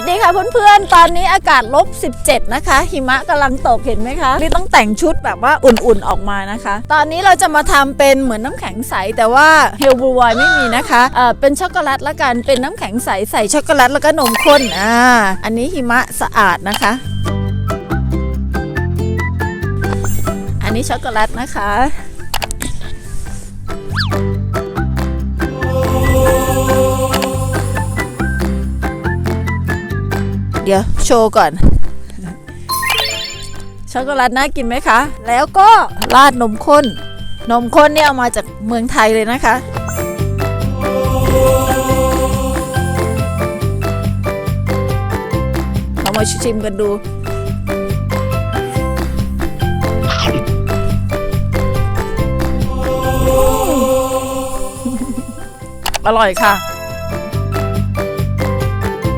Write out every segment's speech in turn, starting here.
สดีค่ะเพื่อนๆ ตอนนี้อากาศลบ 17 นะคะ หิมะกำลังตกเห็นไหมคะนี่ต้องแต่งชุดแบบว่าอุ่นๆออกมานะคะ ตอนนี้เราจะมาทำเป็นเหมือนน้ำแข็งใส แต่ว่าเฮลบลูไวไม่มีนะคะเอ่อเป็นช็อกโกแลตละกันเป็นน้ำแข็งใสใส่ช็อกโกแลตแล้วก็นมข้นอ่าอันนี้หิมะสะอาดนะคะ อันนี้ช็อกโกแลตนะคะ เดี๋ยวโชว์ก่อน ช็อกโกแลตน่ากินไหมคะ แล้วก็ราดนมข้น นมข้นเนี่ยเอามาจากเมืองไทยเลยนะคะเรามาชิมกันดูอร่อยค่ะ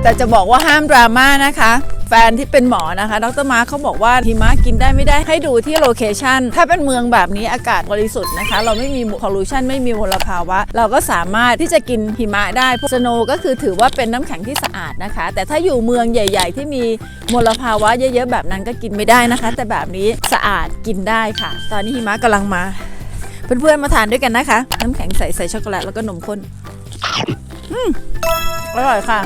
แต่จะบอกว่าห้ามดราม่านะคะ แฟนที่เป็นหมอนะคะ ดรมาร์เขาบอกว่าหิมะกินได้ไม่ได้ให้ดูที่โลเคชันถ้าเป็นเมืองแบบนี้อากาศบริสุทธิ์นะคะ เราไม่มีพอลูชันไม่มีมลภาวะ เราก็สามารถที่จะกินหิมะได้พวกสโนก็คือถือว่าเป็นน้ำแข็งที่สะอาดนะคะ แต่ถ้าอยู่เมืองใหญ่ ๆ ที่มีมลภาวะเยอะๆแบบนั้นก็กินไม่ได้นะคะ แต่แบบนี้สะอาดกินได้ค่ะ ตอนนี้หิมะกำลังมา เพื่อนๆมาทานด้วยกันนะคะ น้ำแข็งใสใส่ช็อกโกแลตแล้วก็นมข้น อร่อยค่ะ